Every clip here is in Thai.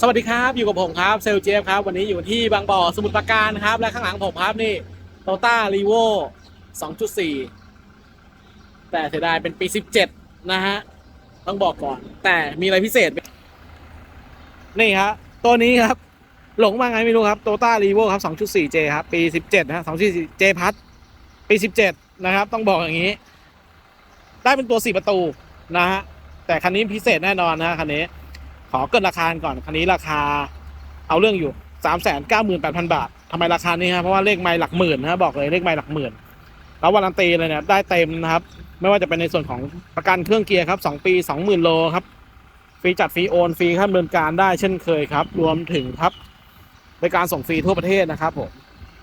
สวัสดีครับอยู่กับผมครับเซลเจฟครับวันนี้อยู่ที่บางบ่อสมุทรปราการครับและข้างหลังผมครับนี่โตต้ารีโว2.4 แต่เสียดายเป็นปี 17 นะฮะ ต้องบอกก่อน แต่มีอะไรพิเศษ นี่ครับตัวนี้ครับ หลงมาไงไม่รู้ครับโตต้ารีโวครับ 2.4J ครับ ปี 17นะฮะ 2.4J พัทปี 17 นะครับ ต้องบอกอย่างนี้ ได้เป็นตัว 4 ประตูนะฮะ แต่คันนี้พิเศษแน่นอนนะฮะคันนี้ อเกินราคาก่อนคันนี้ราคาเอาเรื่องอยู่สามแสนเก้าหมื่นแปดพันบาททำไมราคานี้ครับเพราะว่าเลขไม้หลักหมื่นนะบอกเลยเลขไม้หลักหมื่นแล้ววารันตีเลยเนี่ยได้เต็มนะครับ ไม่ว่าจะเป็นในส่วนของประกันเครื่องเกียร์ครับสองปีสองหมื่นโลครับฟรีจัดฟรีโอนฟรีค่าดำเนินการได้เช่นเคยครับ รวมถึงครับบริการส่งฟรีทั่วประเทศนะครับผม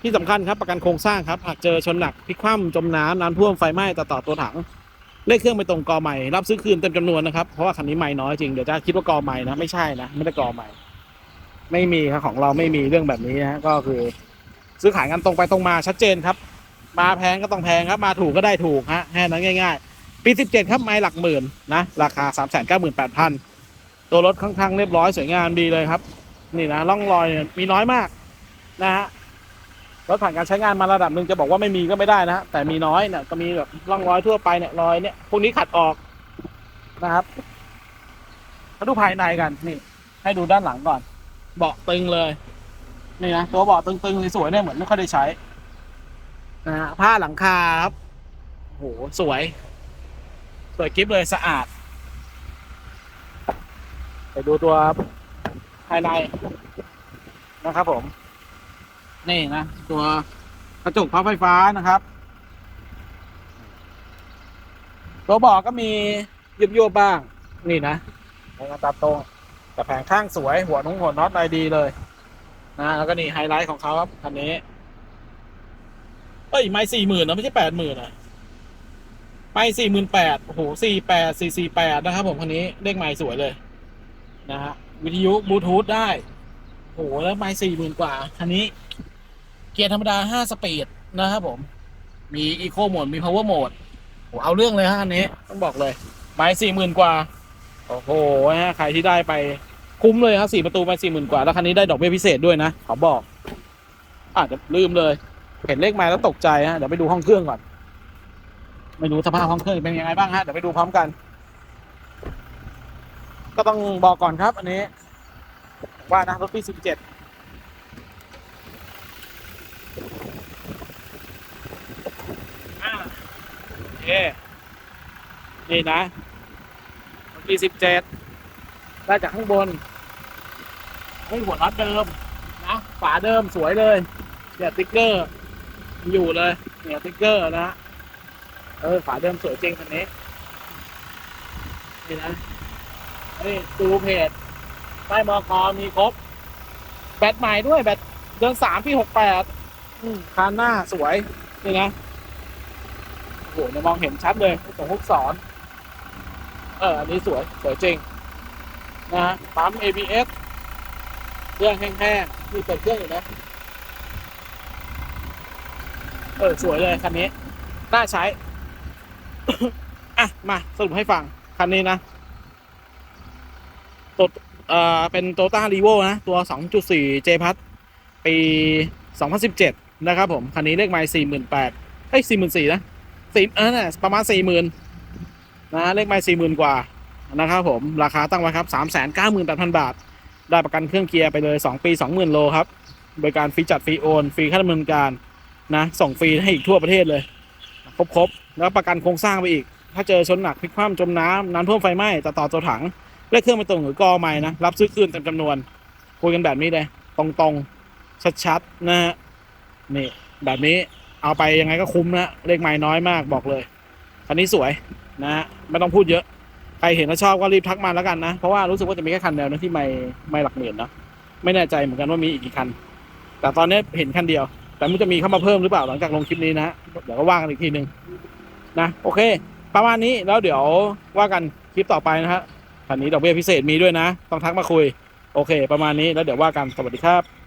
ที่สำคัญครับประกันโครงสร้างครับหากเจอชนหนักพลิกคว่ำจมน้ำน้ำท่วมไฟไหม้ต่อต่อตัวถัง เลขเครื่องไปตรงกอใหม่รับซื้อคืนเต็มจำนวนนะครับ เพราะว่าคันนี้ใหม่น้อยจริง เดี๋ยวจะคิดว่ากอใหม่นะไม่ใช่นะไม่ได้กอใหม่ ไม่มีครับของเราไม่มีเรื่องแบบนี้นะก็คือ ซื้อขายกันตรงไปตรงมาชัดเจนครับ มาแพงก็ต้องแพงครับ มาถูกก็ได้ถูกฮะแค่นั้นง่าย ๆ ปี 17 ครับไม้หลักหมื่นนะราคา 3 9 8 0 0 0 ตัวรถค่อนข้างเรียบร้อยสวยงามดีเลยครับ นี่นะร่องรอยมีน้อยมากนะฮะ รถผ่านการใช้งานมาระดับหนึ่งจะบอกว่าไม่มีก็ไม่ได้นะฮะแต่มีน้อยเนี่ยก็มีแบบร่องรอยทั่วไปเนี่ยรอยเนี่ยพวกนี้ขัดออกนะครับมาดูภายในกันนี่ ให้ดูด้านหลังก่อน เบาะตึงเลยนี่นะตัวเบาะตึงๆสวยๆเนี่ยเหมือนไม่ค่อยได้ใช้นะฮะผ้าหลังคาครับโหสวย สวยกริฟเลยสะอาดไปดูตัวภายในนะครับผม นี่นะ ตัวกระจกพับไฟฟ้านะครับ ตัวเบอกก็มียุบยุบๆบ้าง นี่นะในกระตาตรง แต่แผงข้างสวยหัวนุ่งหัวน็อตอะไรดีเลยนะแล้วก็นี่ไฮไลท์ของเขาครับคันนี้เอ้ยไม่สี่หมื่นนะไม่ใช่แปดหมื่นอะไม่สี่หมื่นแปดโอ้โหสี่แปดสี่สี่แปดนะครับผมคันนี้เลขไม้สวยเลย นะฮะวิทยุบลูทูธได้โอ้โหแล้วไม่สี่หมื่นกว่าคันนี้ เกียร์ธรรมดาห้าสปีดนะครับผม มีอีโคโหมด มีพาวเวอร์โหมดโอ้เอาเรื่องเลยฮะอันนี้ ต้องบอกเลยไม่สี่หมื่นกว่า โอ้โหฮะใครที่ได้ไปคุ้มเลยครับสี่ประตูไปสี่หมื่นกว่า แล้วคันนี้ได้ดอกเบี้ยพิเศษด้วยนะขอบอกอาจจะลืมเลย เห็นเลขม้แล้วตกใจฮะเดี๋ยวไปดูห้องเครื่องก่อน ไม่รู้สภาพห้องเครื่องเป็นยังไงบ้างฮะเดี๋ยวไปดูพร้อมกัน ก็ต้องบอกก่อนครับ อันนี้ ว่านะรถปีสิบเจ็ดโอ เค นี่นะปีสิบเจ็ดได้จากข้างบนให้หัวน็อตเดิม นะฝาเดิมสวยเลยเนี่ยติ๊กเกอร์อยู่เลยเนี่ยติ๊กเกอร์นะเออฝาเดิมสวยจริงคันนี้นี่นะนี่ดูเพจใต้มอคอมีครบ แบตใหม่ด้วยแบตเดือนสามปีหกแปดคานหน้าสวย นี่นะ โอ้โหเนี่ยมองเห็นชัดเลยตรงฮุกสอน เออ อันนี้สวย สวยจริง นะฮะปั๊ม ABS เครื่องแห้งๆนี่เปิดเครื่องอยู่นะ เออ สวยเลยคันนี้ น่าใช้ อะ มา สรุปให้ฟัง คันนี้นะตัวเอ่อ เป็นโตต้ารีโวนะ ตัว 2.4 J พัทปี 2017 นะครับผม คันนี้เลขไมล์48,000เอ้ย44,000นะ สี่เออน่ะประมาณ40,000นนะเลขไม้สี่หมื่นกว่านะครับผมราคาตั้งไว้ครับสามแสนเก้าหมื่นแปดพันบาท ได้ประกันเครื่องเกียร์ไปเลยสองปีสองหมื่นโลครับบริการฟรีจัดฟรีโอน ฟรีค่าดำเนินการนะส่งฟรีให้อีกทั่วประเทศเลย ครบครบๆแล้วประกันโครงสร้างไปอีก ถ้าเจอชนหนักพลิกคว่ำจมน้ำน้ำท่วมไฟไหม้ต่อต่อตัวถังเลขเครื่องไปตรงหรือกอใหม่นะรับซื้อคืนเต็มจำนวนคุยกันแบบนี้เลยตรงๆชัดๆนะฮะนี่แบบนี้ เอาไปยังไงก็คุ้มนะเลขไม้น้อยมากบอกเลยคันนี้สวยนะฮะไม่ต้องพูดเยอะใครเห็นแล้วชอบก็รีบทักมาแล้วกันนะ เพราะว่ารู้สึกว่าจะมีแค่คันเดียวนะที่ไม่ไม่หลักหมื่นนะไม่แน่ใจเหมือนกันว่ามีอีกกี่คัน แต่ตอนนี้เห็นคันเดียว แต่มันจะมีเข้ามาเพิ่มหรือเปล่าหลังจากลงคลิปนี้นะฮะเดี๋ยวก็ว่ากันอีกทีหนึ่งนะโอเค ประมาณนี้แล้วเดี๋ยวว่ากันคลิปต่อไปนะฮะคันนี้ดอกเบี้ยพิเศษมีด้วยนะ ต้องทักมาคุย โอเค ประมาณนี้แล้วเดี๋ยวว่ากันสวัสดีครับ